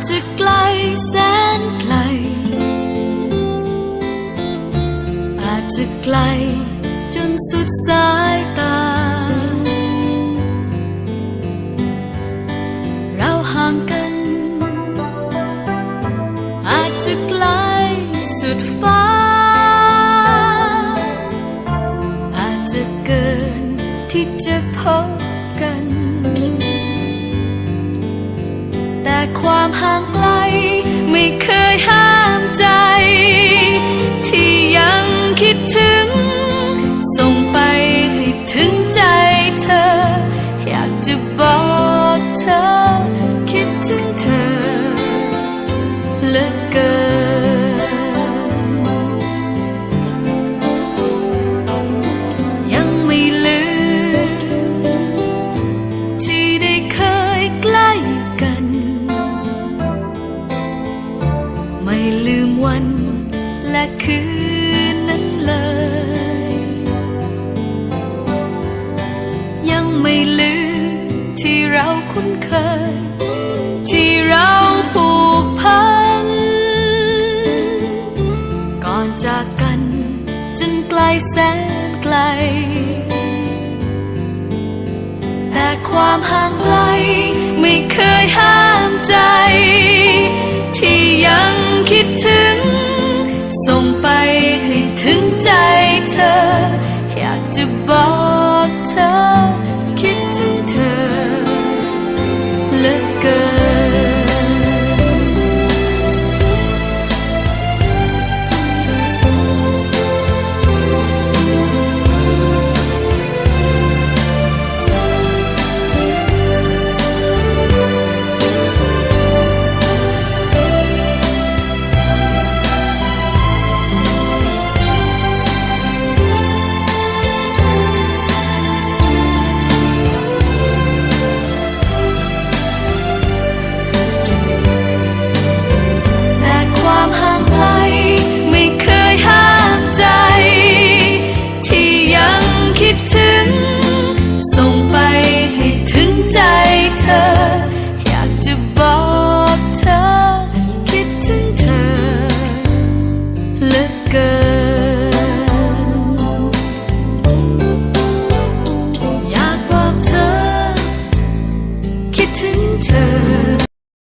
อาจจะไกลแสนไกล อาจจะไกลจนสุดสายตา เราห่างกัน อาจจะไกลสุดฟ้า อาจจะเกินที่จะพบกัน ความห่างไกล ไม่เคยห้ามใจ ที่ยังคิดถึง ส่งไปให้ถึงใจเธอ อยากจะบอกเธอ คิดถึงเธอเหลือเกิน และคืนนั้นเลย ยังไม่ลืมที่เราคุ้นเคย ที่เราผูกพัน ก่อนจากกันจนไกลแสนไกล แต่ความห่างไกลไม่เคยห้ามใจ ที่ยังคิดถึง ส่งไปให้ถึงใจเธอ อยากจะบอกเธอ คิดถึงเธอเลือเกิน คิดถึง ส่งไปให้ถึงใจเธอ อยากจะบอกเธอ คิดถึงเธอเหลือเกิน